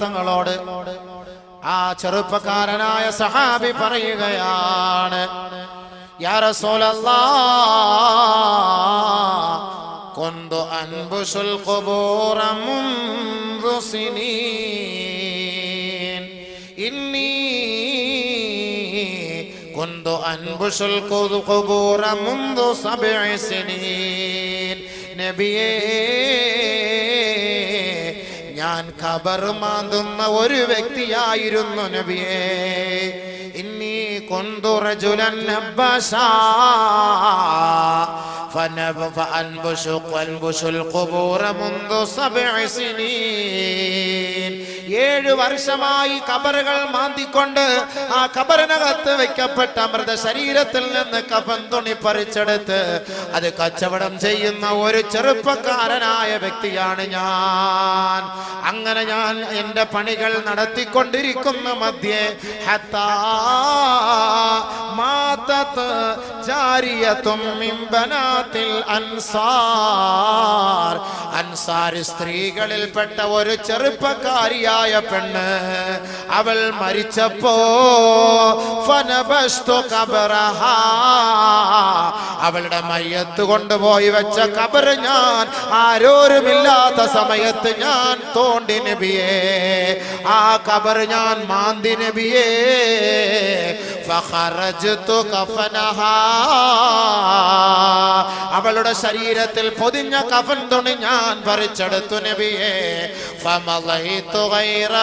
തങ്ങളോട് ആ ചെറുപ്പക്കാരനായ സഹാബി പറയുകയാണ് യാ റസൂലല്ലാഹ് കുന്തു അൻബുസുൽ ഖുബൂറ മുൻദു സിനീൻ ഇന്നി كنت أنبش القبور منذ سبع سنين നബിയേ ഞാൻ ഖബർ മാന്തുന്ന ഒരു വ്യക്തിയായിരുന്നു നബിയേ ഇന്നി കൊന്തു റജുലൻ അബ്ബസാ فنب- فأنبش أنبش القبور منذ سبع سنين ഏഴ് വർഷമായി കബറുകൾ മാന്തിക്കൊണ്ട് ആ കബറിനകത്ത് വെക്കപ്പെട്ട മൃത ശരീരത്തിൽ നിന്ന് കഫൻ തുണി പറിച്ചെടുത്ത് അത് കച്ചവടം ചെയ്യുന്ന ഒരു ചെറുപ്പക്കാരനായ വ്യക്തിയാണ് ഞാൻ. അങ്ങനെ ഞാൻ എന്റെ പണികൾ നടത്തിക്കൊണ്ടിരിക്കുന്ന മധ്യേ ഹത്താ അൻസാർ. അൻസാർ സ്ത്രീകളിൽപ്പെട്ട ഒരു ചെറുപ്പക്കാരിയായ പെണ്ണ് അവൾ മരിച്ചപ്പോ. അവളുടെ മയ്യത്ത് കൊണ്ടുപോയി വെച്ച കബർ ഞാൻ ആരോരുമില്ലാത്ത സമയത്ത് ഞാൻ തോണ്ടി നബിയേ ആ കബർ ഞാൻ മാന്തി നബിയേ. അവളുടെ ശരീരത്തിൽ പൊതിഞ്ഞ കഫൻ തുണി ഞാൻ പറിച്ചെടുത്തു നബിയേ. ഫമലൈതു ഗൈറ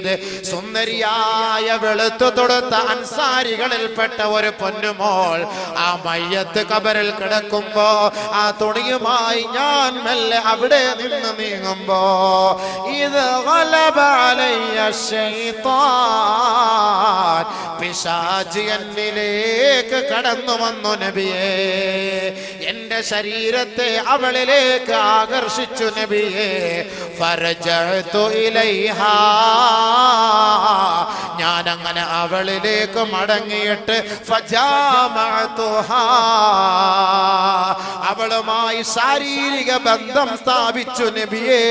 ബഈദ്. സുന്ദരിയായ വെളുത്തു തൊടുത്ത അൻസാരികളിൽപ്പെട്ട ഒരു പൊന്നുമോൾ ആ മയ്യത്ത് കബറിൽ കിടക്കുമ്പോ ആ തുണിയുമായി ഞാൻ മെല്ലെ അവിടെ നിന്ന് നീങ്ങുമ്പോ ഇത്. പിശാച് എന്നിലേക്ക് കടന്നു വന്നു നബിയേ എന്റെ ശരീരത്തെ അവളിലേക്ക് ആകർഷിച്ചു നബിയെ ഇലൈഹാ ഞാൻ അങ്ങനെ അവളിലേക്ക് മടങ്ങിയിട്ട്. അവളുമായി ശാരീരിക ബന്ധം സ്ഥാപിച്ചു നബിയേ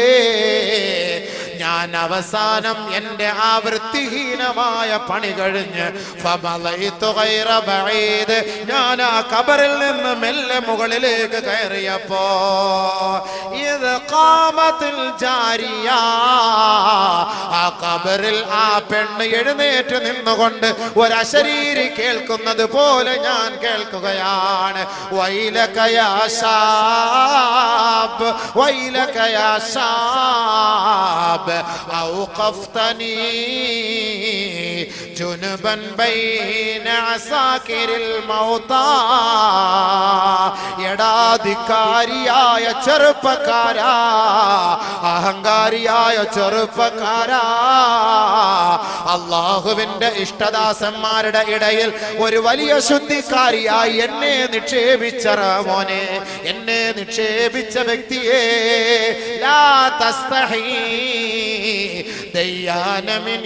ഞാൻ അവസാനം എന്റെ ആ വൃത്തിഹീനമായ പണി കഴിഞ്ഞ്. ഞാൻ ആ കബറിൽ നിന്ന് മെല്ലെ മുകളിലേക്ക് കയറിയപ്പോ ഇത് കാമത്തിൽ ജാരിയ ആ കബറിൽ ആ പെണ്ണ് എഴുന്നേറ്റ് നിന്നുകൊണ്ട് ഒരശരീരി കേൾക്കുന്നത് പോലെ ഞാൻ കേൾക്കുകയാണ് വൈലകയാശാബ് വൈലകയാശാബ് ഔഖഫ്തനീ جنبا بين عساكر الموتى എടാധികാരിയായ ചെറുപ്പക്കാരാ അഹങ്കാരിയായ ചെറുപ്പക്കാരാ അള്ളാഹുവിന്റെ ഇഷ്ടദാസന്മാരുടെ ഇടയിൽ ഒരു വലിയ ശുദ്ധിക്കാരിയായി എന്നെ നിക്ഷേപിച്ച മോനെ എന്നെ നിക്ഷേപിച്ച വ്യക്തിയെ ലാ തസ്തഹീ ദയ്യാനമിൻ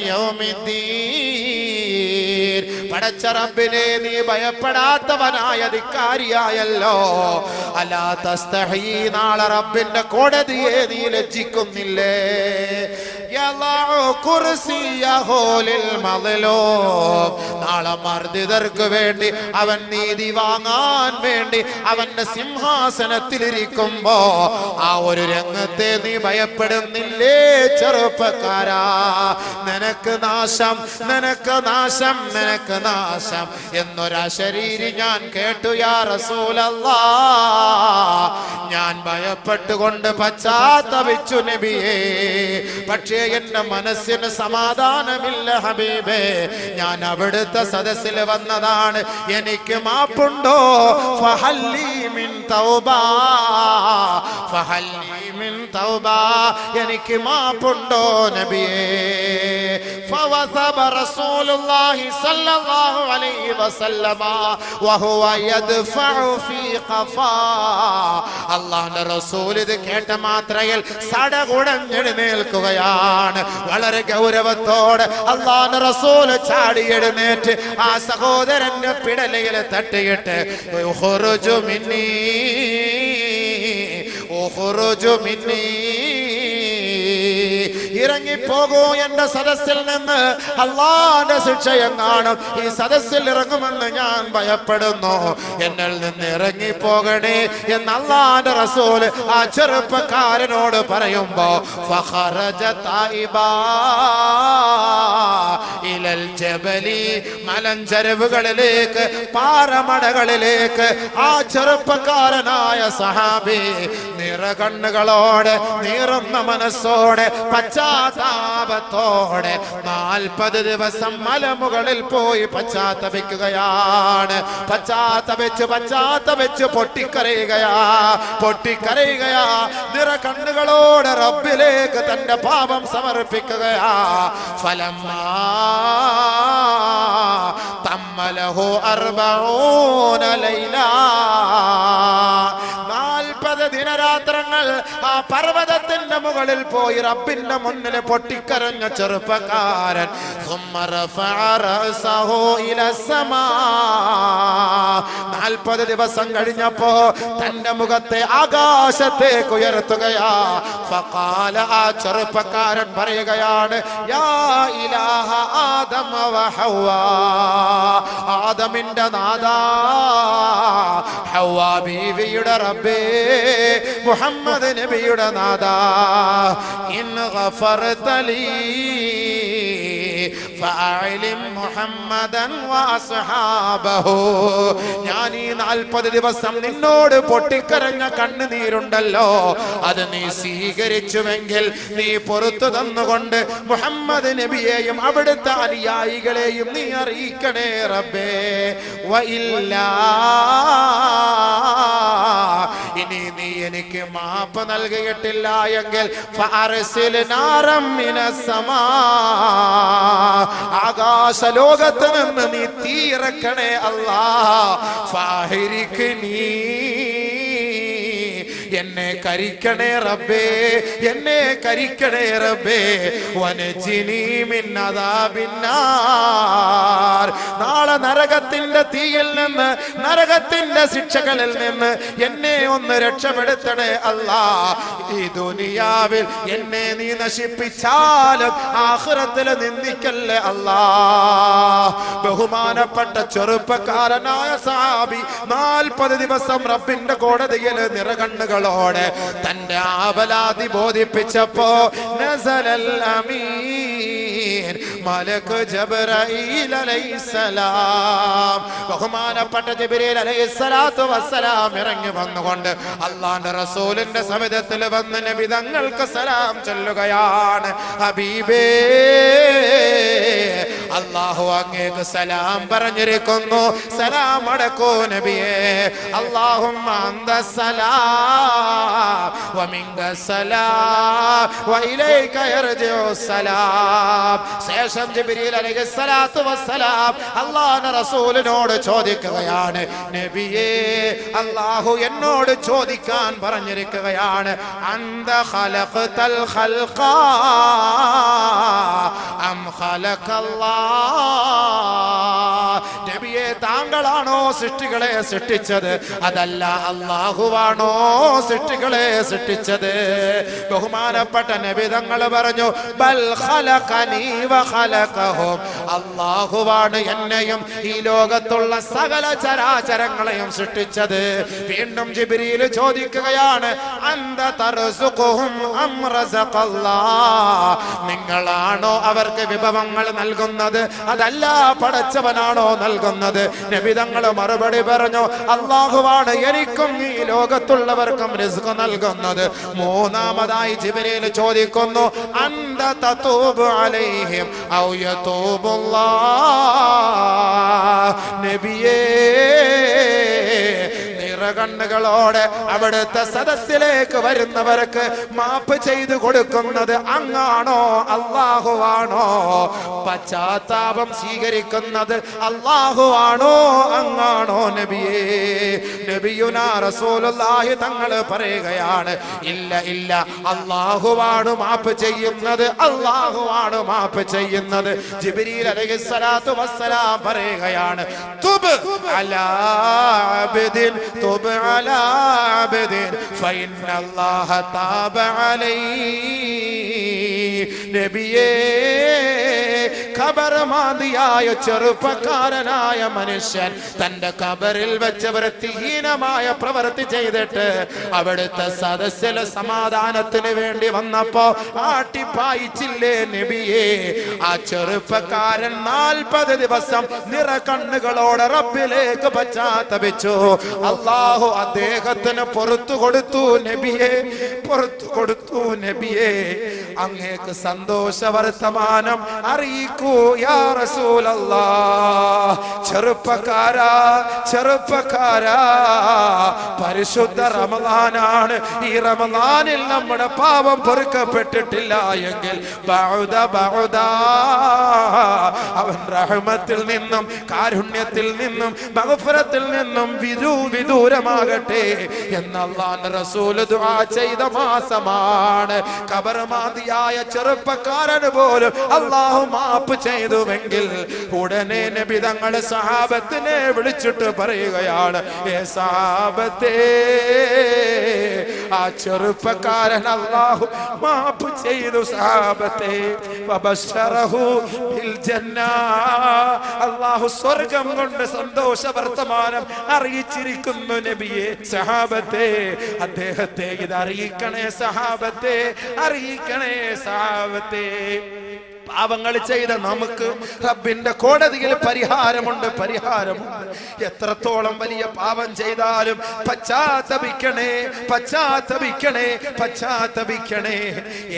റബ്ബിനെ നീ ഭയപ്പെടാത്തവനായ ധിക്കാരിയായല്ലോ. അലാ തസ്തഹീ നാളെ റബ്ബിന്റെ കോടതിയെ നീ ലജ്ജിക്കുന്നില്ലേ. നാളെ മർദ്ദിതർക്ക് വേണ്ടി അവൻ നീതി വാങ്ങാൻ വേണ്ടി അവന്റെ സിംഹാസനത്തിലിരിക്കുമ്പോ ആ ഒരു രംഗത്തെ നീ ഭയപ്പെടുന്നില്ലേ ചെറുപ്പക്കാരാ. നിനക്ക് നാശം നിനക്ക് നാശം നിനക്ക് നാശം എന്നൊരാ ശരീരി ഞാൻ കേട്ടു യാ റസൂലല്ല. ഞാൻ ഭയപ്പെട്ടുകൊണ്ട് പശ്ചാത്തപിച്ചു നബിയേ പക്ഷേ എന്റെ മനസ്സിന് സമാധാനമില്ല ഹബീബേ. ഞാൻ അവിടുത്തെ സദസ്സിൽ വന്നതാണ് എനിക്ക് മാപ്പുണ്ടോ? ഫഹല്ലി മിൻ തൗബ. ഫഹല്ലി മിൻ തൗബാ എനിക്ക് മാപ്പുണ്ടോ നബിയേ فوثب رسول الله صلى الله عليه وسلم وهو يدفع في قفا അള്ളാഹുന്റെ റസൂൽ ഇത് കേട്ട മാത്രയിൽ സടകുടഞ്ഞെഴുന്നേൽക്കുകയാണ് വളരെ ഗൗരവത്തോടെ അള്ളാഹുന്റെ റസൂൽ ചാടി എഴുന്നേറ്റ് ആ സഹോദരന്റെ പിടലയിൽ തട്ടിയിട്ട് "ഉഖ്റുജു മിന്നീ." ഇറങ്ങിപ്പോകൂ എന്റെ സദസ്സിൽ നിന്ന് അള്ളാന്റെ ശിക്ഷയം കാണും ഈ സദസ്സിൽ ഇറങ്ങുമെന്ന് ഞാൻ ഭയപ്പെടുന്നു. എന്നിൽ നിന്ന് ഇറങ്ങിപ്പോകണേ എന്ന് അള്ളാന്റെ റസൂൽ ആ ചെറുപ്പക്കാരനോട് പറയുമ്പോ ഫഹറജ തായിബാ. ഇലൽ ജബലി മലഞ്ചരവുകളിലേക്ക് പാറമടകളിലേക്ക് ആ ചെറുപ്പക്കാരനായ സഹാബി നിറകണ്ണുകളോടെ നീറുന്ന മനസ്സോടെ പശ്ചാത്താപത്തോടെ നാൽപ്പത് ദിവസം മലമുകളിൽ പോയി പശ്ചാത്തപിക്കുകയാണ്. പശ്ചാത്തപിച്ച് പശ്ചാത്തപിച്ച് പൊട്ടിക്കരയുകയാ പൊട്ടിക്കരയുകയാ നിറകണ്ണുകളോടെ റബ്ബിലേക്ക് തന്റെ പാപം സമർപ്പിക്കുകയാ. ഫലം തമ്മലഹു അർബഊന ലൈല. നാൽപ്പത് ദിനരാത്രങ്ങൾ ആ പർവതത്തിന്റെ മുകളിൽ പോയി റബ്ബിന്റെ മുന്നിൽ പൊട്ടിക്കരഞ്ഞ ചെറുപ്പക്കാരൻ. നാൽപ്പത് ദിവസം കഴിഞ്ഞപ്പോ തന്റെ മുഖത്തെ ആകാശത്തേക്ക് ഉയർത്തുകയാ. ആ ചെറുപ്പക്കാരൻ പറയുകയാണ് ആദമിന്റെ നാദ ഹൗവ ബീവിയുടെ റബ്ബേ. മുഹമ്മദ് നബി നബിയുടെ നാഥ. ഇന്ന് ഫഅലി മുഹമ്മദൻ ഞാൻ ഈ നാൽപ്പത് ദിവസം നിന്നോട് പൊട്ടിക്കരഞ്ഞ കണ്ണുനീരുണ്ടല്ലോ. അത് നീ സ്വീകരിച്ചുവെങ്കിൽ നീ പുറത്തു തന്നുകൊണ്ട് മുഹമ്മദ് നബിയെയും അവിടുത്തെ അനുയായികളെയും നീ അറിയിക്കണേ റബ്ബേ. വയില്ലാ ഇനി നീ എനിക്ക് മാപ്പ് നൽകിയിട്ടില്ല എങ്കിൽ ആകാശലോകത്ത് നിന്ന് നീ തീരക്കണേ അല്ലാ. ഫാഹിരിക്ക് നീ എന്നെ കരിക്കണേ റബ്ബേ എന്നെ കരിക്കണേ റബ്ബേ. വനജിനി മിന്നതാബിന്നാർ നാളെ നരകത്തിന്റെ തീയിൽ നിന്ന് നരകത്തിന്റെ ശിക്ഷകളിൽ നിന്ന് എന്നെ ഒന്ന് രക്ഷപ്പെടുത്തണേ അല്ല. ഈ ദുനിയാവിൽ എന്നെ നീ നശിപ്പിച്ചാലും ആഹ്റത്തിൽ നിന്ദിക്കല്ലേ അല്ല. ബഹുമാനപ്പെട്ട ചെറുപ്പക്കാരനായ സാബി നാൽപ്പത് ദിവസം റബ്ബിന്റെ കോടതിയിൽ നിറകണ്ണുകളോടെ തന്റെ ആവലാതി ബോധിപ്പിച്ചപ്പോ അമീൻ. അലൈസലാം ബഹുമാനപ്പെട്ട അലൈഹിസ്സലാത്തു വസ്സലാം ഇറങ്ങി വന്നുകൊണ്ട് അള്ളാന്റെ റസൂലിന്റെ സമിതത്തിൽ വന്ന് നബി തങ്ങൾക്ക് സലാം ചൊല്ലുകയാണ്. ഹബീബേ അള്ളാഹു അങ്ങേക്ക് സലാം പറഞ്ഞിരിക്കുന്നു. സലാം അടക്കോ നബിയെ. അള്ളാഹും ശേഷം ജിബ്രീൽ വസ്സലാം അള്ളാഹുവിന്റെ റസൂലിനോട് ചോദിക്കുകയാണ്. നബിയേ അള്ളാഹു എന്നോട് ചോദിക്കാൻ പറഞ്ഞിരിക്കുകയാണ്. അന്ത ഖലഖ്തൽ അം നബിയെ താങ്കളാണോ സൃഷ്ടികളെ സൃഷ്ടിച്ചത്? അതല്ല അള്ളാഹുവാണോ സൃഷ്ടികളെ സൃഷ്ടിച്ചത്? ബഹുമാനപ്പെട്ട നബി തങ്ങൾ പറഞ്ഞു അള്ളാഹുവാണ് എന്നെയും ഈ ലോകത്തുള്ള സകല ചരാചരങ്ങളെയും സൃഷ്ടിച്ചത്. വീണ്ടും ജിബിരിയിൽ ചോദിക്കുകയാണ് നിങ്ങളാണോ അവർക്ക് വിഭവങ്ങൾ നൽകുന്നത്? അതല്ല പടച്ചവനാണോ നൽകുന്നത്? നബിതങ്ങൾ മറുപടി പറഞ്ഞു അള്ളാഹുവാണ് എനിക്കും ഈ ലോകത്തുള്ളവർക്കും റിസ്ക് നൽകുന്നത്. മൂന്നാമതായി ജിബിരിയിൽ ചോദിക്കുന്നു അന്ത യതൂബുല്ലാഹ് നിറകണ്ണുകളോടെ അവിടുത്തെ സദസ്സിലേക്ക് വരുന്നവർക്ക് മാപ്പ് ചെയ്തു കൊടുക്കുന്നത് അങ്ങാണോ അള്ളാഹുവാണോ പശ്ചാത്താപം സ്വീകരിക്കുന്നത് അള്ളാഹുവാണോ അങ്ങാണോ നബിയേ? നബിയുനാ റസൂലുള്ളാഹി പറയുകയാണ് ഇല്ല ഇല്ല അള്ളാഹുവാണ് മാപ്പ് ചെയ്യുന്നത് അള്ളാഹുവാണ് മാപ്പ് ചെയ്യുന്നത്. ജിബ്രീൽ അലൈഹിസ്സലാത്തു വസ്സലാം പറയുകയാണ് തുബ് അലാ عابد طب على عبد فإن الله تاب عليه. نبيه ഖബർമാന്തിയായ ചെറുപ്പക്കാരനായ മനുഷ്യൻ തന്റെ കബറിൽ വെച്ച് വൃത്തിഹീനമായ പ്രവൃത്തി ചെയ്തിട്ട് അവിടുത്തെ സദസ്സിലെ സമാധാനത്തിന് വേണ്ടി വന്നപ്പോ ആട്ടിപ്പായിച്ചില്ലേ നബിയേ? ആ ചെറുപ്പക്കാരൻ നാൽപ്പത് ദിവസം നിറ കണ്ണുകളോടെ റബ്ബിലേക്ക് പശ്ചാത്തപിച്ചു. അള്ളാഹു അദ്ദേഹത്തിന് പുറത്തു കൊടുത്തു നബിയെ പുറത്തു കൊടുത്തു നബിയെ. അങ്ങേക്ക് സന്തോഷ വർത്തമാനം അറിയിക്കൂ. യാ റസൂലല്ലാ ചെറുപ്പക്കാരാ ചെറുപ്പക്കാരാ. പരിശുദ്ധ റമദാനാണ്. ഈ റമദാനിൽ നമ്മുടെ പാപം പൊറുക്കപ്പെട്ടിട്ടില്ല എങ്കിൽ ബൗദ ബഅുദ. അവൻ റഹ്മത്തിൽ നിന്നും കാരുണ്യത്തിൽ നിന്നും ബഹുഫുരത്തിൽ നിന്നും വിദൂ വിദൂരമാകട്ടെ എന്നല്ലാൻ റസൂൽ ദുആ ചെയ്ത മാസമാണ്. കബർമാതിയായ ചെറുപ്പക്കാരന് പോലും അള്ളാഹു മാപ്പ് ചെയ്തുവെങ്കിൽ ഉടനെ നബി തങ്ങളെ സഹാബത്തിനെ വിളിച്ചിട്ട് പറയുകയാണ് ഏ സഹാബത്തേ ആ ചെറുപ്പക്കാരൻ അള്ളാഹു മാപ്പ് ചെയ്തു സഹാബത്തെ. അള്ളാഹു സ്വർഗം കൊണ്ട് സന്തോഷ വർത്തമാനം അറിയിച്ചിരിക്കുന്നു നബിയെ സഹാബത്തെ അദ്ദേഹത്തെ ഇത് അറിയിക്കണേ സഹാബത്തെ അറിയിക്കണേ സഹാബത്തെ പാവങ്ങൾ ചെയ്ത നമുക്ക് റബ്ബിന്റെ കോടതിയിൽ പരിഹാരമുണ്ട് പരിഹാരമുണ്ട്. എത്രത്തോളം വലിയ പാവം ചെയ്താലും പശ്ചാത്തപിക്കണേ പശ്ചാത്തപിക്കണേ പശ്ചാത്തപിക്കണേ.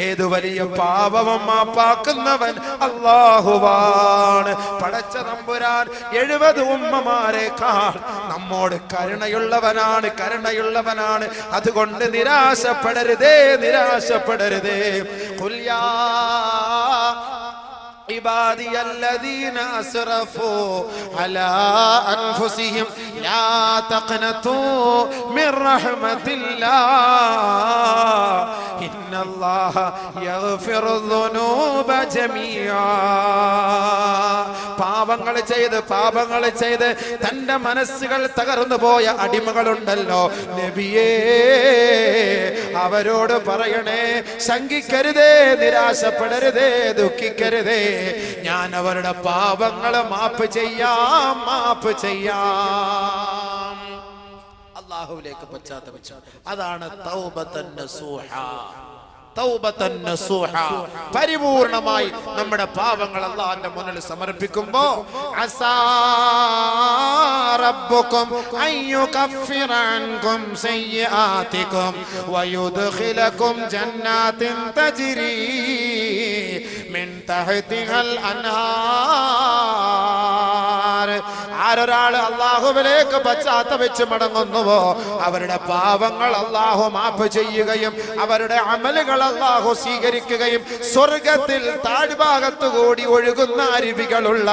ഏതു വലിയ പാപവും മാപ്പാക്കുന്നവൻ അള്ളാഹുവാണ്. പടച്ച തമ്പുരാൻ എഴുപത് ഉമ്മമാരെക്കാൾ നമ്മോട് കരുണയുള്ളവനാണ് കരുണയുള്ളവനാണ്. അതുകൊണ്ട് നിരാശപ്പെടരുതേ നിരാശപ്പെടരുതേ. കുല്യാ عبادي الذين أسرفوا على أنفسهم. لا تقنطوا من رحمة الله. إن الله يغفر الذنوب جميعا പാപങ്ങൾ ചെയ്ത് പാപങ്ങൾ ചെയ്ത് തന്റെ മനസ്സുകൾ തകർന്നു പോയ അടിമകളുണ്ടല്ലോ നബിയേ അവരോട് പറയണേ ശങ്കിക്കരുതേ നിരാശപ്പെടരുതേ ദുഃഖിക്കരുതേ ഞാൻ അവരുടെ പാപങ്ങളെ മാപ്പ് ചെയ്യാം മാപ്പ് ചെയ്യാം അള്ളാഹുവിലേക്ക് പശ്ചാത്തപിച്ചു അതാണ് തൗബത്തൻ നസൂഹ തൗബത്തൻ നസൂഹ. പരിപൂർണമായി നമ്മുടെ പാപങ്ങൾ അള്ളാഹിന്റെ മുന്നിൽ സമർപ്പിക്കുമ്പോ അസാ റബ്ബുക്കും അൻ യുകഫിറ അൻകും സയ്യിആതികും വയുദ്ഖിലകും ജന്നാത്തിൻ തജ്രി തഹ്തിഹൽ അൻഹാർ ആരൊരാൾ അള്ളാഹുവിലേക്ക് പശ്ചാത്തപിച്ച് മടങ്ങുന്നുവോ? അവരുടെ പാവങ്ങൾ അള്ളാഹു മാപ്പ് ചെയ്യുകയും അവരുടെ അമലുകൾ അള്ളാഹു സ്വീകരിക്കുകയും സ്വർഗത്തിൽ താഴ്ഭാഗത്തു കൂടി ഒഴുകുന്ന അരുവികളുള്ള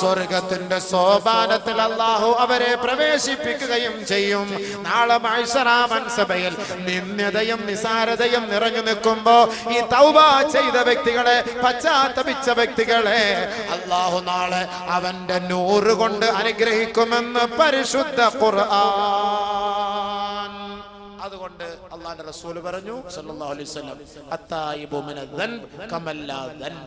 സ്വർഗത്തിന്റെ സോപാനത്തിൽ അള്ളാഹു അവരെ പ്രവേശിപ്പിക്കുകയും ചെയ്യും. നാളെ മത്സരാമൻ സഭയിൽ നിന്ദ്യതയും നിസാരതയും നിറഞ്ഞു നിൽക്കുമ്പോ ഈ തൗബ ചെയ്ത വ്യക്തികളെ പശ്ചാത്തപിച്ച വ്യക്തികളെ അള്ളാഹു നാളെ അവന്റെ നൂറ് കൊണ്ട് അനുഗ്രഹിക്കുമെന്ന് പരിശുദ്ധ ഖുർആൻ. അതുകൊണ്ട് അള്ളാന്റെ റസൂൽ പറഞ്ഞു സല്ലല്ലാഹു അലൈഹി വസല്ലം അത്തായിബു മിനദ് ദൻബ് കമല്ലാ ദൻബ